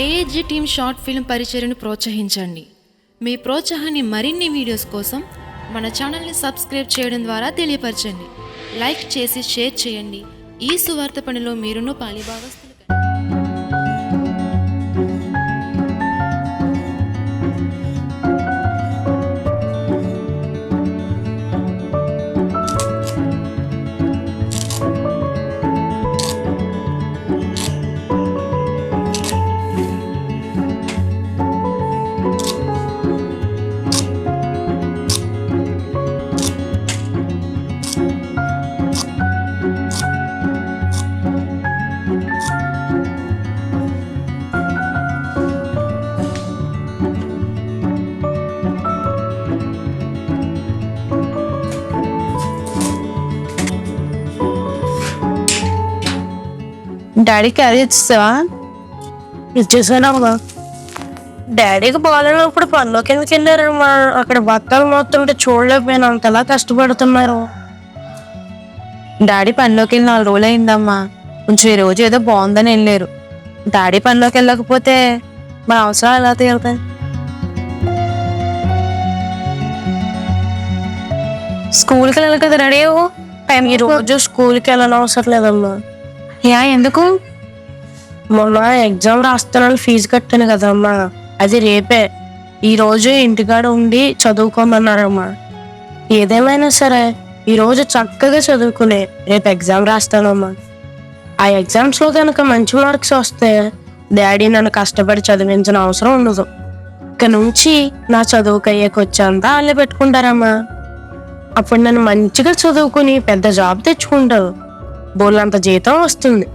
AAG team short film పరిచయను ప్రోత్సహించండి. మీ ప్రోత్సాహాన్ని మరిన్ని వీడియోస్ కోసం మన ఛానల్ని సబ్స్క్రైబ్ చేయడం ద్వారా తెలియపరచండి. లైక్ చేసి షేర్ చేయండి. ఈ సువార్త పనిలో మీరును పాలిభాగస్తు డాడీ క్యారీ ఇచ్చేసావా ఇచ్చేసానమ్మా డాడీకి బాగాలేనప్పుడు పనిలోకి ఎందుకు వెళ్ళారమ్మా అక్కడ బట్టలు మొత్తం చూడలేకపోయాను. అంతలా కష్టపడుతున్నారు. డాడీ పనిలోకి వెళ్ళి నాలుగు రోజులు అయిందమ్మా. కొంచెం ఈ రోజు ఏదో బాగుందని వెళ్ళారు. డాడీ పనిలోకి వెళ్ళకపోతే మన అవసరాలు ఎలా తీరుతాయి? స్కూల్కి వెళ్ళాలి కదా రెడీ ఈ రోజు స్కూల్కి వెళ్ళని అవసరం లేదమ్మా. యా ఎందుకు? మొన్న ఎగ్జామ్ రాస్తానని ఫీజు కట్టాను కదమ్మా. అది రేపే. ఈరోజు ఇంటికాడ ఉండి చదువుకోమన్నారమ్మా. ఏదేమైనా సరే ఈరోజు చక్కగా చదువుకునే రేపు ఎగ్జామ్ రాస్తానమ్మా. ఆ ఎగ్జామ్స్లో కనుక మంచి మార్క్స్ వస్తే డాడీ నన్ను కష్టపడి చదివించిన అవసరం ఉండదు. ఇక నుంచి నా చదువుకు అయ్యేకొచ్చేంతా వాళ్ళే పెట్టుకుంటారమ్మా. అప్పుడు నన్ను మంచిగా చదువుకుని పెద్ద జాబ్ తెచ్చుకుంటావు బోళ్ళంత జీతం వస్తుంది.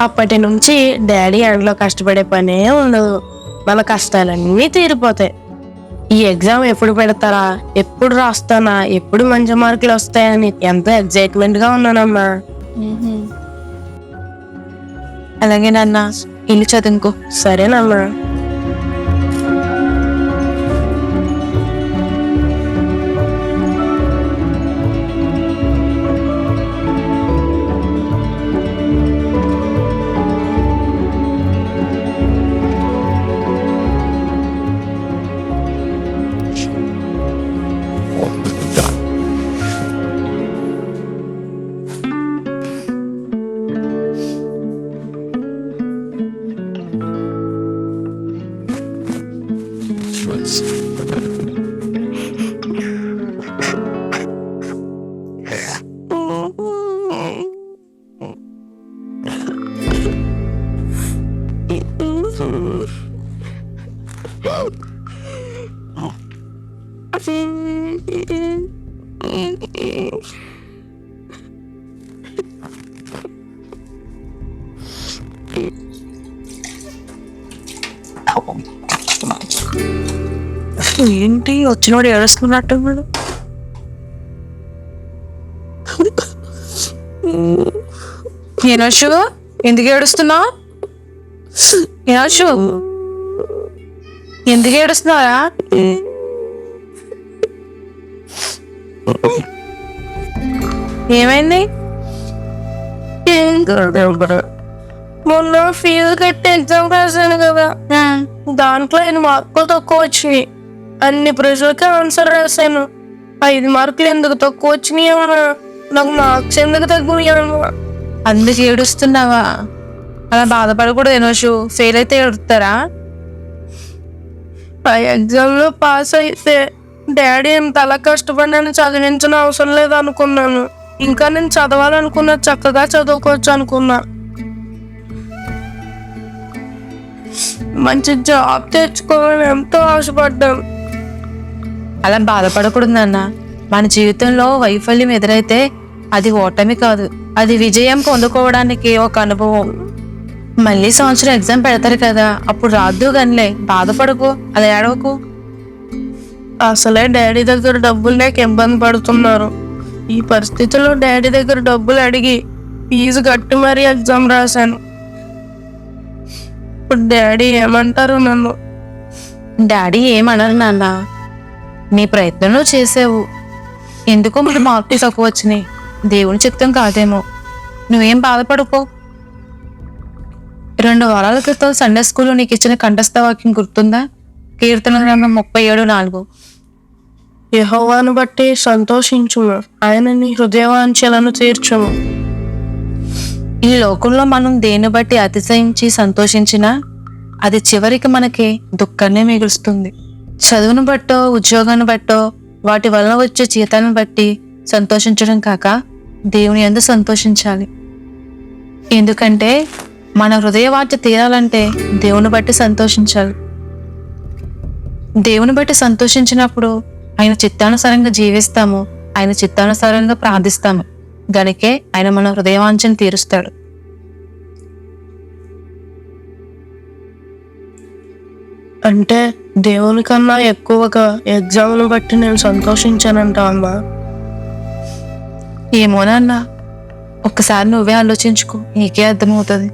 అప్పటి నుంచి డాడీ ఎండలో కష్టపడే పనే ఉండదు. మన కష్టాలన్నీ తీరిపోతాయి. ఈ ఎగ్జామ్ ఎప్పుడు పెడతారా? ఎప్పుడు రాస్తానా? ఎప్పుడు మంచి మార్కులు వస్తాయని ఎంతో ఎగ్జైట్మెంట్గా ఉన్నానమ్మా అలాగే నాన్న ఇల్లు చదువుకో. సరేనమ్మా. difference. Oh, come on. ఏంటి? వచ్చినోడు ఏడుస్తున్నట్టు వీడు ఏనాషు ఎందుకు ఏడుస్తున్నావు? ఏనాషు ఎందుకు ఏడుస్తున్నారా? ఏమైంది? మొన్న ఫీజు కట్టి ఎగ్జామ్ రాశాను కదా. దాంట్లో నేను మార్కులు తక్కువ వచ్చినాయి. అన్ని ప్రశ్నలకి ఆన్సర్ రాశాను. ఐదు మార్కులు ఎందుకు తక్కువ వచ్చినాయి నాకు మార్క్స్ ఎందుకు తగ్గుయాను అందుకు ఏడుస్తున్నావా? అలా బాధపడకూడదు ఏనోషు ఫెయిల్ అయితే ఏడుస్తారా ఆ ఎగ్జామ్లో పాస్ అయితే డాడీ ఎంత అలా కష్టపడినని చదివించిన అవసరం లేదు అనుకున్నాను ఇంకా నేను చదవాలనుకున్నా చక్కగా చదువుకోవచ్చు అనుకున్నా. మంచి జాబ్ తెచ్చుకోవాలని ఎంతో ఆశపడ్డాను. అలా బాధపడకూడదు నాన్న. మన జీవితంలో వైఫల్యం ఎదురైతే అది ఓటమి కాదు. అది విజయం పొందుకోవడానికి ఒక అనుభవం. మళ్ళీ సంవత్సరం ఎగ్జామ్ పెడతారు కదా అప్పుడు రాద్దు గనిలే. బాధపడకు అలా ఏడవకు. అసలే డాడీ దగ్గర డబ్బులు లేక ఇబ్బంది పడుతున్నారు. ఈ పరిస్థితిలో డాడీ దగ్గర డబ్బులు అడిగి ఫీజు కట్టి మరీ ఎగ్జామ్ రాశాను. ఇప్పుడు డాడీ ఏమంటారు నన్ను? డాడీ ఏమనరు నాన్న. నీ ప్రయత్నం నువ్వు చేసావు. ఎందుకో మరి మార్కులు తక్కువ వచ్చినాయి. దేవుని చిత్తం కాదేమో. నువ్వేం బాధపడుకో. రెండు వారాల క్రితం సండే స్కూల్లో నీకు ఇచ్చిన కంఠస్థ వాక్యం గుర్తుందా? కీర్తన గ్రంథం ముప్పై ఏడు నాలుగు. యెహోవాను బట్టి సంతోషించుము. ఆయన నీ హృదయవాంఛలను తీర్చుము. ఈ లోకంలో మనం దేన్ని బట్టి అతిశయించి సంతోషించినా అది చివరికి మనకి దుఃఖాన్ని మిగులుస్తుంది. చదువును బట్టో ఉద్యోగాన్ని బట్టో వాటి వలన వచ్చే జీతాలను బట్టి సంతోషించడం కాక దేవుని ఎందు సంతోషించాలి. ఎందుకంటే మన హృదయ హృదయవాంఛ తీరాలంటే దేవుని బట్టి సంతోషించాలి. దేవుని బట్టి సంతోషించినప్పుడు ఆయన చిత్తానుసారంగా జీవిస్తాము ఆయన చిత్తానుసారంగా ప్రార్థిస్తాము. గనికే ఆయన మన హృదయవాంఛను తీరుస్తాడు. అంటే దేవుని కన్నా ఎక్కువగా ఎగ్జామ్ను బట్టి నేను సంతోషించానంట అమ్మా. ఏమోనన్నా ఒక్కసారి నువ్వే ఆలోచించుకో నీకే అర్థమవుతుంది.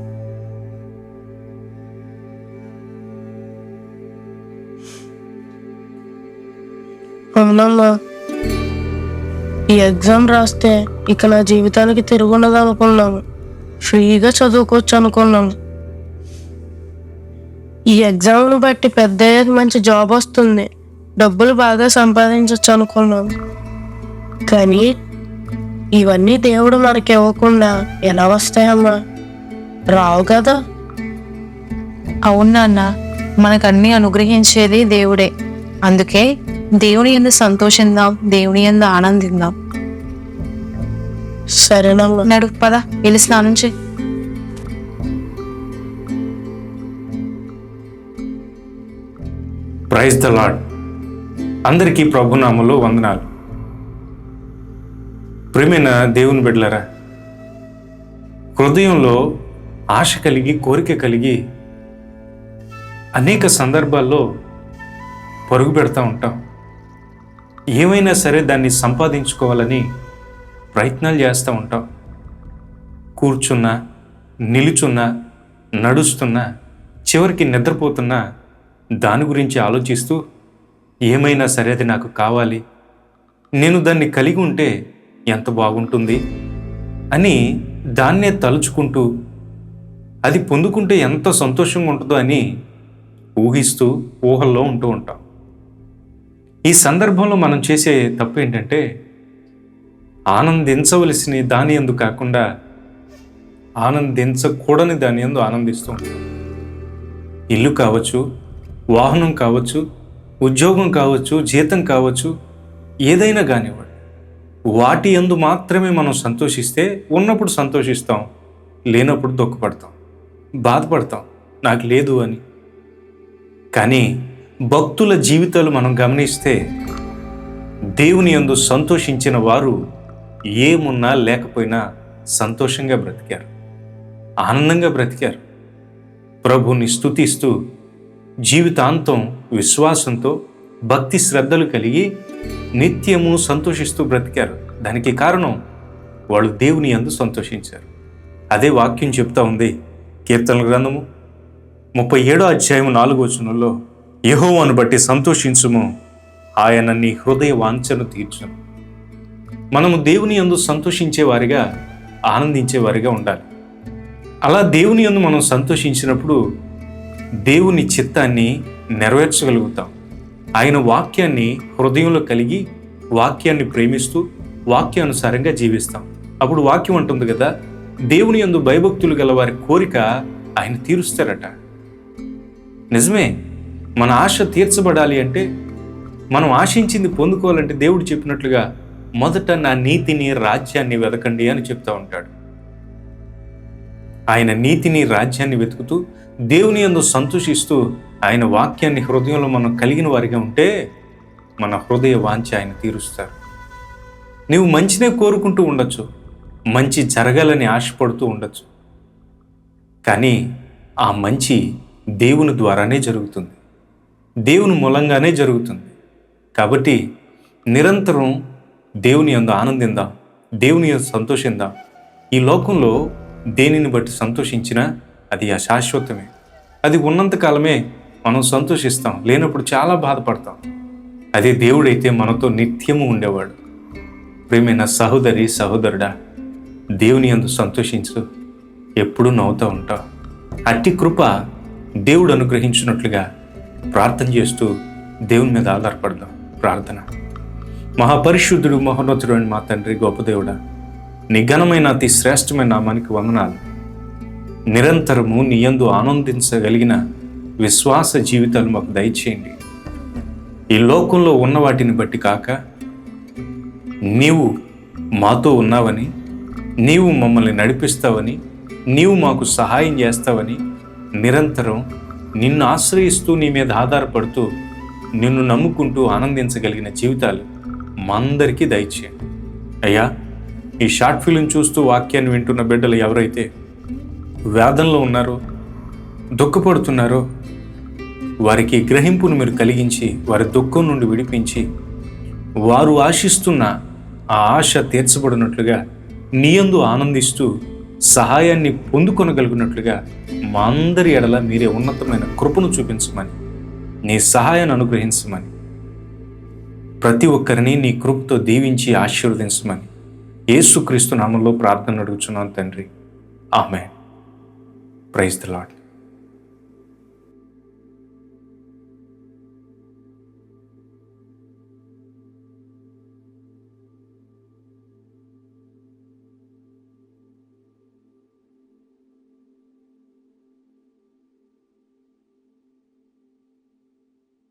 అవునమ్మా. ఈ ఎగ్జామ్ రాస్తే ఇక నా జీవితానికి తిరుగున్నది అనుకున్నాను ఫ్రీగా చదువుకోవచ్చు అనుకున్నాను ఈ ఎగ్జామ్ను బట్టి పెద్ద మంచి జాబ్ వస్తుంది. డబ్బులు బాగా సంపాదించవచ్చు అనుకున్నాను కానీ ఇవన్నీ దేవుడు మనకి ఇవ్వకుండా ఎలా వస్తాయమ్మా రావు కదా? అవునా అన్న మనకన్నీ అనుగ్రహించేది దేవుడే. అందుకే దేవుని ఎందు సంతోషిద్దాం దేవుని ఎందు ఆనందిద్దాం. సరేనమ్మా. నడు పద వెళ్ళి స్నానం చేయి. ప్రైజ్ ద లాడ్ అందరికీ ప్రభునామలు వందనాలు. ప్రేమైన దేవుని బిడ్డలరా హృదయంలో ఆశ కలిగి కోరిక కలిగి అనేక సందర్భాల్లో పరుగు పెడతా ఉంటాం. ఏమైనా సరే దాన్ని సంపాదించుకోవాలని ప్రయత్నాలు చేస్తూ ఉంటాం. కూర్చున్నా నిలుచున్నా నడుస్తున్నా చివరికి నిద్రపోతున్నా దాని గురించి ఆలోచిస్తూ ఏమైనా సరే అది నాకు కావాలి. నేను దాన్ని కలిగి ఉంటే ఎంత బాగుంటుంది? అని దాన్నే తలుచుకుంటూ అది పొందుకుంటే ఎంత సంతోషంగా ఉంటుందో అని ఊహిస్తూ ఊహల్లో ఉంటూ ఉంటాం. ఈ సందర్భంలో మనం చేసే తప్పు ఏంటంటే ఆనందించవలసిన దాని ఎందు కాకుండా ఆనందించకూడని దాని ఎందు ఆనందిస్తూ ఉంటాం. ఇల్లు కావచ్చు వాహనం కావచ్చు ఉద్యోగం కావచ్చు జీతం కావచ్చు ఏదైనా కానివ్వండి. వాటి యందు మాత్రమే మనం సంతోషిస్తే ఉన్నప్పుడు సంతోషిస్తాం లేనప్పుడు దుఃఖపడతాం బాధపడతాం నాకు లేదు అని. కానీ భక్తుల జీవితాలు మనం గమనిస్తే దేవుని యందు సంతోషించిన వారు ఏమున్నా లేకపోయినా సంతోషంగా బ్రతికారు ఆనందంగా బ్రతికారు. ప్రభుని స్తుతిస్తూ జీవితాంతం విశ్వాసంతో భక్తి శ్రద్ధలు కలిగి నిత్యము సంతోషిస్తూ బ్రతికారు. దానికి కారణం వాళ్ళు దేవుని యందు సంతోషించారు. అదే వాక్యం చెప్తా ఉంది కీర్తనల గ్రంథము ముప్పై ఏడో అధ్యాయం నాలుగో వచనంలో యహోవాను బట్టి సంతోషించుము ఆయన నీ హృదయ వాంఛను తీర్చను. మనము దేవుని యందు సంతోషించే వారిగా ఆనందించే వారిగా ఉండాలి. అలా దేవుని యందు మనం సంతోషించినప్పుడు దేవుని చిత్తాన్ని నెరవేర్చగలుగుతాం. ఆయన వాక్యాన్ని హృదయంలో కలిగి వాక్యాన్ని ప్రేమిస్తూ వాక్యానుసారంగా జీవిస్తాం. అప్పుడు వాక్యం అంటుంది కదా దేవుని యందు భయభక్తులు గల వారి కోరిక ఆయన తీరుస్తారట. నిజమే మన ఆశ తీర్చబడాలి అంటే మనం ఆశించింది పొందుకోవాలంటే దేవుడు చెప్పినట్లుగా మొదట నా నీతిని రాజ్యాన్ని వెతకండి అని చెప్తా ఉంటాడు. ఆయన నీతిని రాజ్యాన్ని వెతుకుతూ దేవుని యందు సంతోషిస్తూ ఆయన వాక్యాన్ని హృదయంలో మనం కలిగిన వారిగా ఉంటే మన హృదయ వాంఛ ఆయన తీరుస్తారు. నీవు మంచినే కోరుకుంటూ ఉండొచ్చు మంచి జరగాలని ఆశపడుతూ ఉండొచ్చు. కానీ ఆ మంచి దేవుని ద్వారానే జరుగుతుంది. దేవుని మూలంగానే జరుగుతుంది. కాబట్టి నిరంతరం దేవుని అందు ఆనందిందాం దేవుని సంతోషిందాం. ఈ లోకంలో దేనిని బట్టి సంతోషించినా అది అశాశ్వతమే అది ఉన్నంత కాలమే మనం సంతోషిస్తాం లేనప్పుడు చాలా బాధపడతాం. అదే దేవుడైతే మనతో నిత్యము ఉండేవాడు. ప్రేమైన సహోదరి సహోదరుడా దేవుని అందు సంతోషించు. ఎప్పుడూ నవ్వుతూ ఉంటావు అట్టి కృప దేవుడు అనుగ్రహించినట్లుగా ప్రార్థన చేస్తూ దేవుని మీద ఆధారపడదాం. ప్రార్థన. మహాపరిశుద్ధుడు మహోన్నతుడు అని మా తండ్రి గొప్ప దేవుడా నీ ఘనమైన అతి శ్రేష్టమైన నామానికి వందనాలు. నిరంతరము నీ యందు ఆనందించగలిగిన విశ్వాస జీవితాలు మాకు దయచేయండి. ఈ లోకంలో ఉన్న వాటిని బట్టి కాక నీవు మాతో ఉన్నావని నీవు మమ్మల్ని నడిపిస్తావని నీవు మాకు సహాయం చేస్తావని నిరంతరం నిన్ను ఆశ్రయిస్తూ నీ మీద ఆధారపడుతూ నిన్ను నమ్ముకుంటూ ఆనందించగలిగిన జీవితాలు మా అందరికీ దయచేయండి. అయ్యా ఈ షార్ట్ ఫిలిం చూస్తూ వాక్యాన్ని వింటున్న బిడ్డలు ఎవరైతే వేదనలో ఉన్నారో దుఃఖపడుతున్నారో వారికి గ్రహింపును మీరు కలిగించి వారి దుఃఖం నుండి విడిపించి వారు ఆశిస్తున్న ఆ ఆశ తీర్చబడినట్లుగా నీయందు ఆనందిస్తూ సహాయాన్ని పొందుకొనగలిగినట్లుగా మా అందరి ఎడల మీరే ఉన్నతమైన కృపను చూపించమని నీ సహాయాన్ని అనుగ్రహించమని ప్రతి ఒక్కరిని నీ కృపతో దీవించి ఆశీర్వదించమని యేసుక్రీస్తు నామంలో ప్రార్థన అడుగుచున్నాను తండ్రి. ఆమె ప్రైజ్ ద లాడ్